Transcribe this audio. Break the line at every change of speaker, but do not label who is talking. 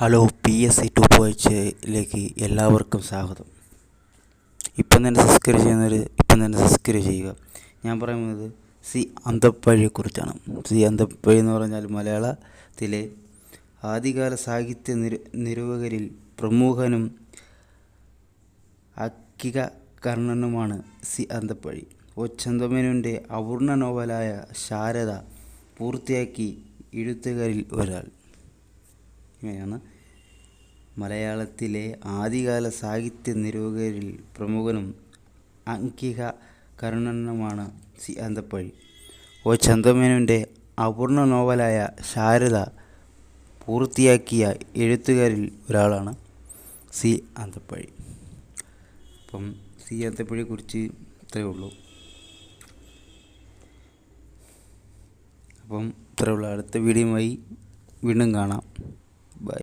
Hello P S C to പോയിച്ചിലേക്ക് എല്ലാവർക്കും സ്വാഗതം. ഇപ്പം തന്നെ സബ്സ്ക്രൈബ് ചെയ്യുന്നവർ ഇപ്പം തന്നെ സബ്സ്ക്രൈബ് ചെയ്യുക. ഞാൻ പറയുന്നത് സി അന്തപ്പഴിയെക്കുറിച്ചാണ്. സി അന്തപ്പഴി എന്ന് പറഞ്ഞാൽ മലയാളത്തിലെ ആദ്യകാല സാഹിത്യ നിര നിരൂപകരിൽ പ്രമുഖനും അക്കിക കർണനുമാണ് സി അന്തപ്പഴി. ഒ ചന്ദമേനുവിന്റെ അപൂർണ നോവലായ ശാരദ പൂർത്തിയാക്കി എഴുത്തുകാരിൽ ഒരാൾ. ഇങ്ങനെയാണ് മലയാളത്തിലെ ആദ്യകാല സാഹിത്യ നിരൂപകരിൽ പ്രമുഖനും അങ്കിക കരുണനുമാണ് സി അന്തപ്പഴി. ഒ ചന്ദമേനോന്റെ അപൂർണ നോവലായ ശാരദ പൂർത്തിയാക്കിയ എഴുത്തുകാരിൽ ഒരാളാണ് സി അന്തപ്പഴി. അപ്പം സി അന്തപ്പഴിയെക്കുറിച്ച് ഇത്രയേ ഉള്ളൂ. അപ്പം ഇത്രയുള്ള അടുത്ത വീഡിയോയുമായി വീണ്ടും കാണാം.